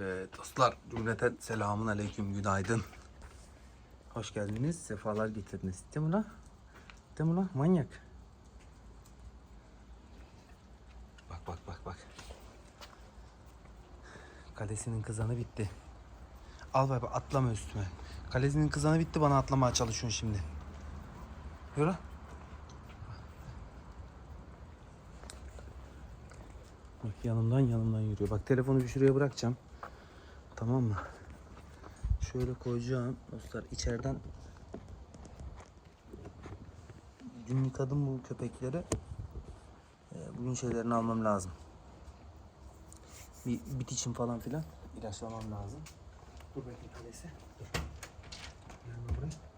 Evet dostlar cümleten selamun aleyküm günaydın. Hoş geldiniz sefalar getirdiniz değil mi lan? Değil mi lan manyak? Bak bak bak bak. Kalesinin kızanı bitti. Al baba atlama üstüme. Kalesinin kızanı bitti bana atlamaya çalışıyorsun şimdi. Yürü. Bak yanımdan yanımdan yürüyor. Bak telefonu bir şuraya bırakacağım. Tamam mı? Şöyle koyacağım dostlar içeriden dün yıkadım bu köpekleri. Ee, Bugün şeylerini almam lazım. Bir bit için falan filan ilaçlamam lazım. Dur bakayım kalesi. Dur. Gelme buraya.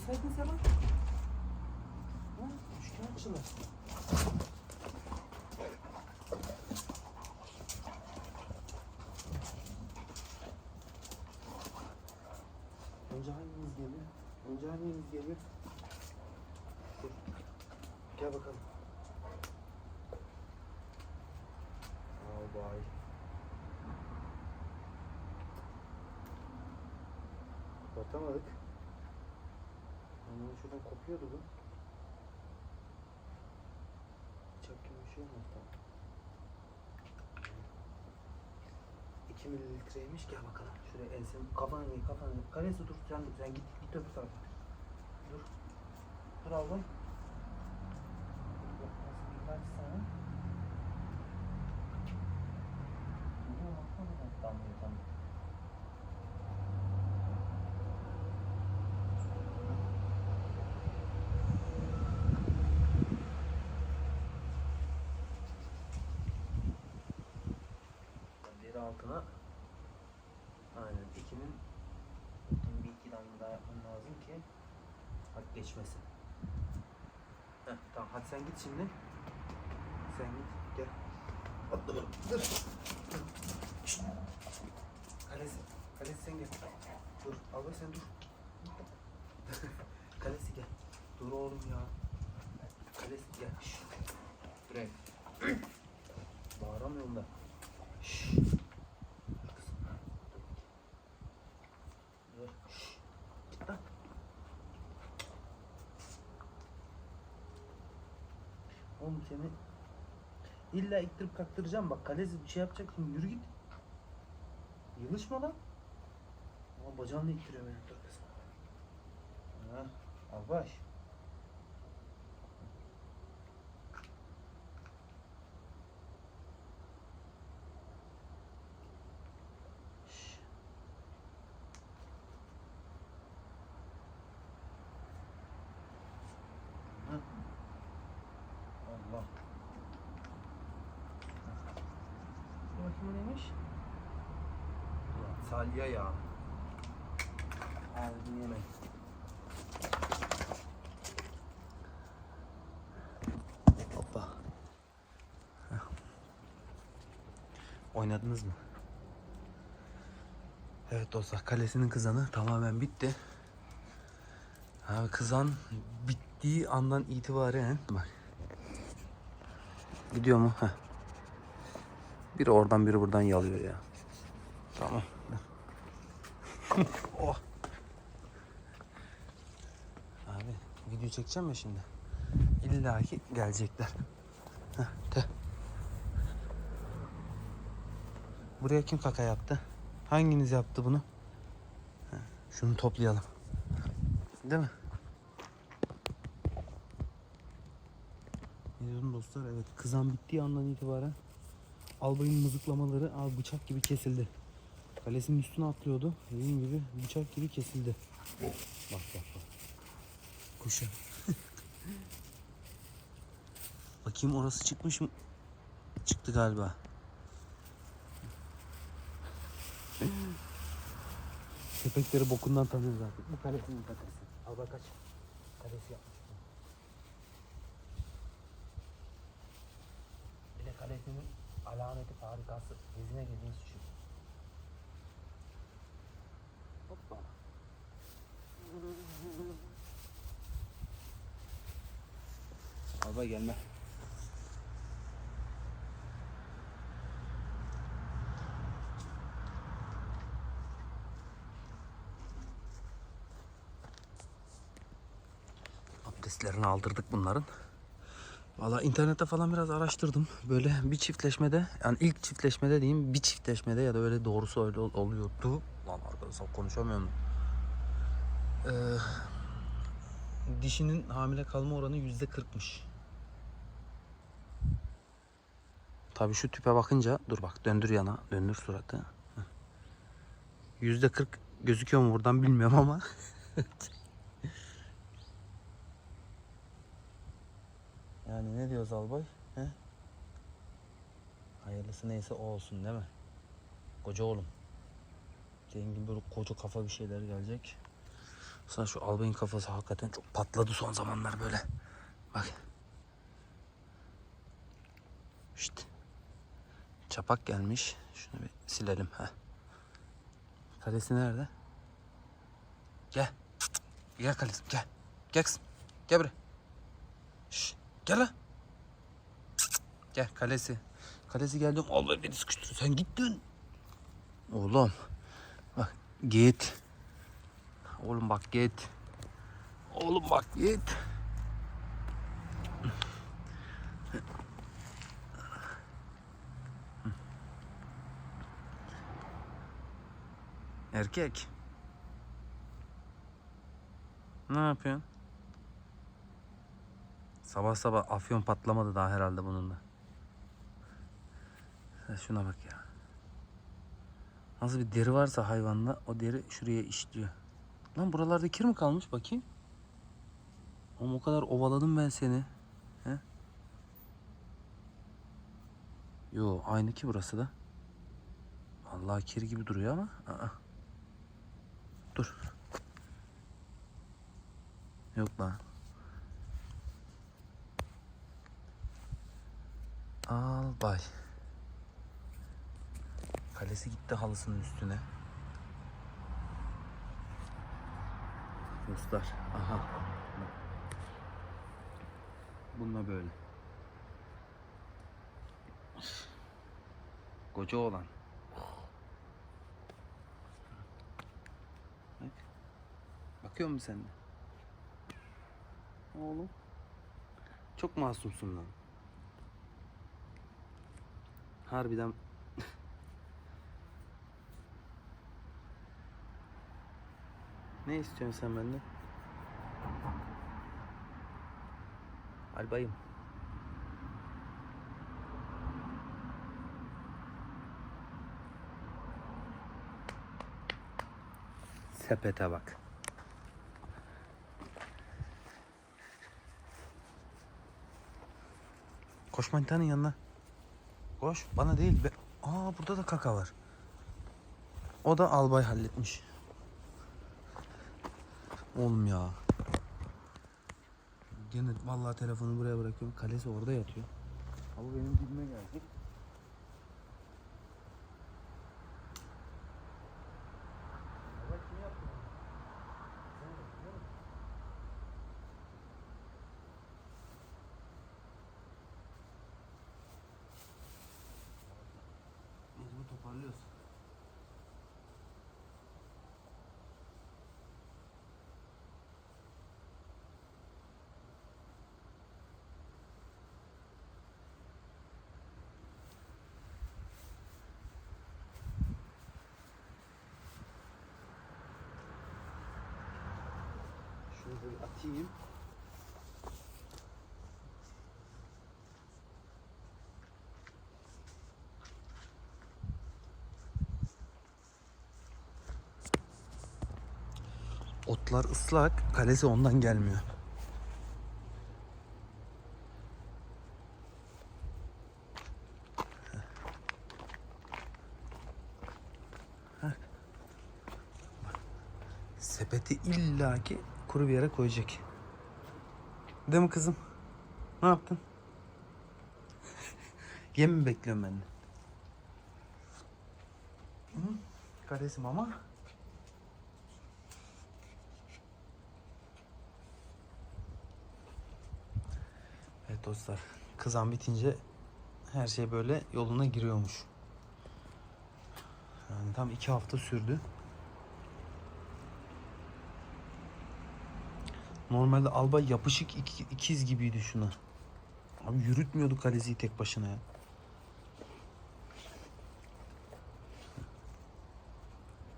Oynasaydın sen lan. Ha? Üçgen açılır. Önce hangimiz geliyor? Önce hangimiz geliyor? Dur. Gel bakalım. Al bay. Kapatamadık. Ama şuradan kopuyordu bu. Bıçak gibi bir şey olmaz tamam. 2 mililitreymiş gel bakalım. Şuraya ensem kafanı iyi kafanı iyi. Kalesi dur sen dur sen git git öbür tarafa. Dur. Dur bir ilaç sana. Dur bakalım. Damlıyor damlıyor. Deri altına aynen ikinin ikinin bir iki damla daha yapman lazım ki hak geçmesin. Heh, tamam hadi sen git şimdi. Sen git gel. Atla bak dur. Kalesi. Kalesi sen gel. Dur. Abla sen dur. Kalesi gel. Dur oğlum ya. Kalesi gel. Şşt. Buraya. Bağıramıyorum da. Şşt. Kızım. Dur. Şşt. Git lan. Oğlum seni illa ittirip kaktıracağım bak kalesi bir şey yapacaksın yürü git. Yılışma lan. Ama bacağını ittiriyor beni dur kızım. Ha, al baş. salya ya. Abi dinlemeyin. Hoppa. Heh. Oynadınız mı? Evet dostlar kalesinin kızanı tamamen bitti. Abi kızan bittiği andan itibaren bak. Gidiyor mu? Heh. Biri oradan biri buradan yalıyor ya. Tamam. oh. Abi video çekeceğim ya şimdi. İlla ki gelecekler. Heh, de. Buraya kim kaka yaptı? Hanginiz yaptı bunu? Heh, Şunu toplayalım. Değil mi? Dostlar? Evet kızan bittiği andan itibaren albayın mızıklamaları abi bıçak gibi kesildi. Kalesinin üstüne atlıyordu. Dediğim gibi bıçak gibi kesildi. Bak bak bak. Kuşa. Bakayım orası çıkmış mı? Çıktı galiba. Köpekleri bokundan tanıyoruz artık. Bu kalesinin kalesi. Al bak kaç. Kalesi yapmış. bu. Bir de kalesinin alameti farikası. Gezine gezine düşüyor. Hoppa. Alba gelme. Abdestlerini aldırdık bunların. Valla internette falan biraz araştırdım. Böyle bir çiftleşmede yani ilk çiftleşmede diyeyim bir çiftleşmede ya da öyle doğrusu öyle ol- oluyordu. Lan arkadaşlar konuşamıyorum. Ee, dişinin hamile kalma oranı yüzde kırkmış. Tabii şu tüpe bakınca dur bak döndür yana döndür suratı. Yüzde kırk gözüküyor mu buradan bilmiyorum ama. Yani ne diyoruz albay? He? Hayırlısı neyse o olsun değil mi? Koca oğlum. Senin gibi böyle koca kafa bir şeyler gelecek. Sana şu albayın kafası hakikaten çok patladı son zamanlar böyle. Bak. İşte. Çapak gelmiş. Şunu bir silelim. ha. Kalesi nerede? Gel. Gel kalesi gel. Gel kızım. Gel buraya. Şş, gel lan. Gel kalesi. Kalesi geldim. Allah beni sıkıştır. Sen gittin. Oğlum. Bak git. Oğlum bak git. Oğlum bak git. Erkek. Ne yapıyorsun? Sabah sabah afyon patlamadı daha herhalde bunun da. Sen şuna bak ya. Nasıl bir deri varsa hayvanda o deri şuraya işliyor. Lan buralarda kir mi kalmış bakayım? Oğlum o kadar ovaladım ben seni. He? Yo aynı ki burası da. Vallahi kir gibi duruyor ama. Aa. Dur. Yok lan. Al bay. Kalesi gitti halısının üstüne. Dostlar. Aha. Bununla böyle. Koca olan. Bak. Bakıyor musun sen de? Oğlum. Çok masumsun lan. Harbiden Ne istiyorsun sen benden? Albayım. Sepete bak. Koş manitanın yanına. Koş. Bana değil. Be Aa burada da kaka var. O da albay halletmiş. Oğlum ya. Gene vallahi telefonu buraya bırakıyorum. Kalesi orada yatıyor. Abi benim dibime geldi. Mecbur toparlıyoruz. Şunu böyle atayım. Otlar ıslak, kalesi ondan gelmiyor. Heh. Sepeti illaki kuru bir yere koyacak. Değil mi kızım? Ne yaptın? Yem mi bekliyorum ben? Hı? Kalesim ama dostlar, kızan bitince her şey böyle yoluna giriyormuş. Yani tam iki hafta sürdü. Normalde albay yapışık iki- ikiz gibiydi şuna. Abi yürütmüyordu kaleciyi tek başına ya.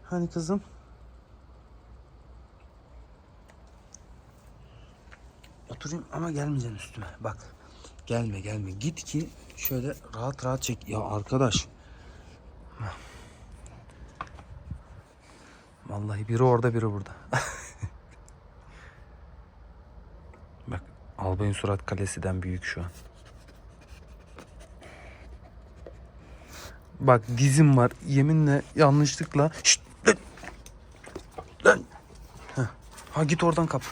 Hani kızım? Oturayım ama gelmeyeceksin üstüme. Bak. Gelme gelme. Git ki şöyle rahat rahat çek. Ya arkadaş. Vallahi biri orada biri burada. Bak Albay'ın surat kalesiden büyük şu an. Bak dizim var. Yeminle yanlışlıkla. Şşt, lan. Lan. Ha git oradan kap.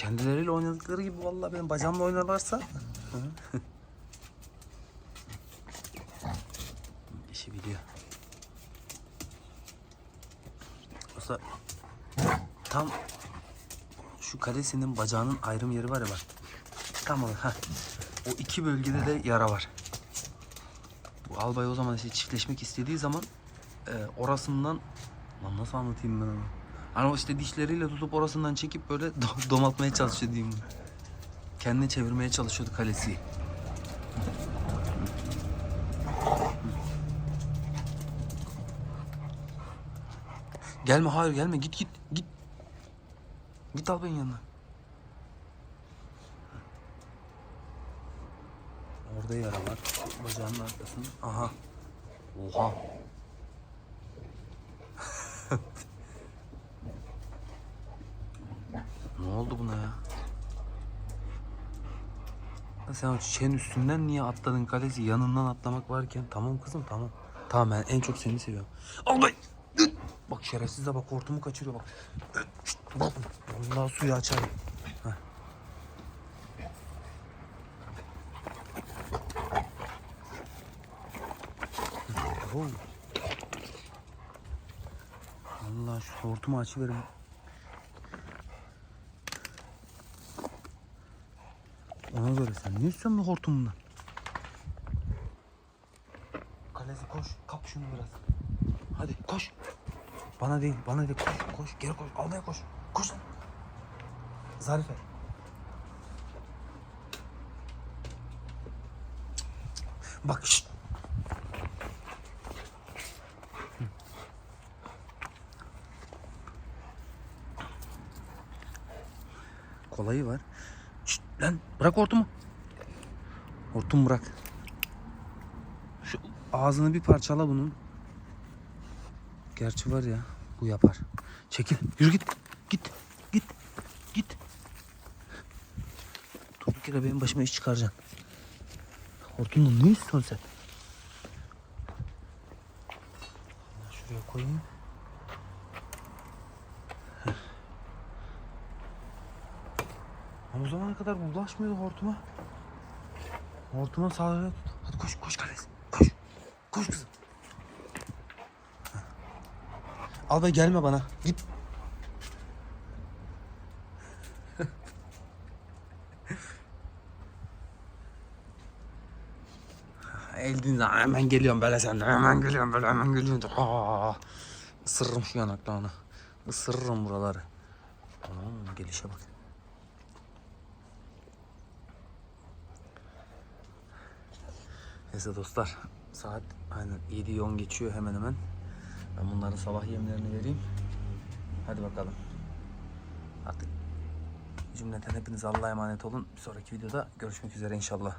Kendileriyle oynadıkları gibi vallahi benim bacağımla oynarlarsa. İşi biliyor. Usta tam şu kalesinin bacağının ayrım yeri var ya bak. Tam o. Ha. O iki bölgede de yara var. Bu albay o zaman işte çiftleşmek istediği zaman e, orasından lan nasıl anlatayım ben onu? Hani o işte dişleriyle tutup orasından çekip böyle do- domaltmaya çalışıyor diyeyim. Kendine çevirmeye çalışıyordu kalesi. Gelme hayır gelme git git git. Git albayın yanına. Orada yara var. Bacağının arkasında. Aha. Oha. ne oldu buna ya? Sen o çiçeğin üstünden niye atladın kalesi? Yanından atlamak varken. Tamam kızım tamam. Tamam ben en çok seni seviyorum. Albay! Bak şerefsiz de bak hortumu kaçırıyor bak. Bak vallahi suyu açarım. Allah şu hortumu açıverin. Ona göre sen ne istiyorsun bu hortumundan? Kalesi koş, kap şunu biraz. Hadi koş. Bana değil, bana değil. Koş, koş, geri koş, almaya koş. Koş lan. Zarife. Bak şşt. Kolayı var. Lan bırak hortumu. Hortum bırak. Şu ağzını bir parçala bunun. Gerçi var ya bu yapar. Çekil. Yürü git. Git. Git. Git. Dur bir benim başıma iş çıkaracaksın. Hortumla ne istiyorsun sen? Şuraya koyayım. O zamana kadar bulaşmıyordu hortuma. Hortuma sağlığa tut. Hadi koş koş kardeş. Koş. Koş kızım. Al be gelme bana. Git. Eldin hemen geliyorum böyle sen hemen geliyorum böyle hemen geliyorum. Aa, ısırırım şu yanaklarını. Isırırım buraları. Anam gelişe bak. Neyse dostlar saat aynen 7'yi 10 geçiyor hemen hemen. Ben bunların sabah yemlerini vereyim. Hadi bakalım. Artık cümleten hepiniz Allah'a emanet olun. Bir sonraki videoda görüşmek üzere inşallah.